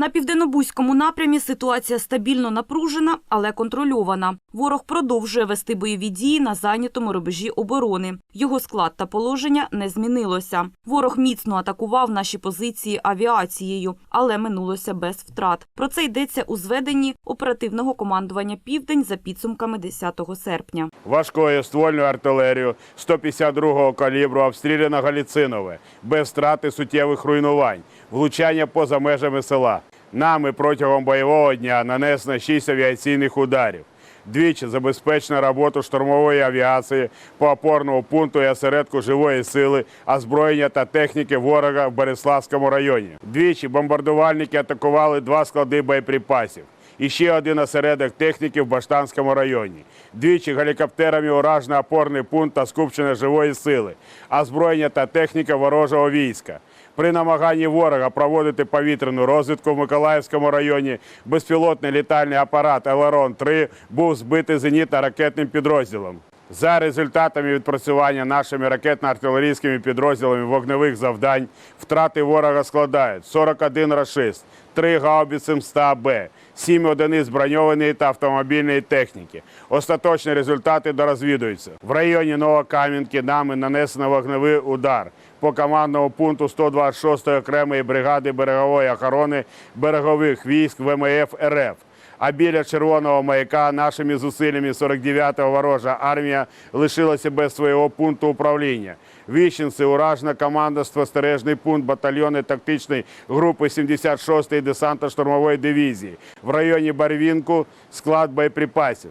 На південнобузькому напрямі ситуація стабільно напружена, але контрольована. Ворог продовжує вести бойові дії на зайнятому рубежі оборони. Його склад та положення не змінилося. Ворог міцно атакував наші позиції авіацією, але минулося без втрат. Про це йдеться у зведенні оперативного командування Південь за підсумками 10 серпня. важкою ствольною артилерією 152-го калібру обстріляно Галіцинове, без втрати суттєвих руйнувань, влучання поза межами села. Нами протягом бойового дня нанесено 6 авіаційних ударів. Двічі забезпечено роботу штурмової авіації по опорному пункту і осередку живої сили, озброєння та техніки ворога в Береславському районі. Двічі бомбардувальники атакували два склади боєприпасів і ще один осередок техніки в Баштанському районі. Двічі гелікоптерами уражено опорний пункт та скупчення живої сили, озброєння та техніка ворожого війська. При намаганні ворога проводити повітряну розвідку в Миколаївському районі безпілотний літальний апарат Елерон-3 був збитий зенітно-ракетним підрозділом. За результатами відпрацювання нашими ракетно-артилерійськими підрозділами вогневих завдань втрати ворога складають 41 рашист, 3 гаубиці МСТА-Б, 7 одиниць броньованої та автомобільної техніки. Остаточні результати дорозвідуються. В районі Новокам'янки нами нанесено вогневий удар по командному пункту 126-ї окремої бригади берегової охорони берегових військ ВМФ РФ. А біля червоного маяка нашими зусиллями 49-го ворожа армія лишилася без свого пункту управління. Віщенці уражена команда спостережний пункт батальйони тактичної групи 76-ї десантно-штурмової дивізії. В районі Барвінку склад боєприпасів.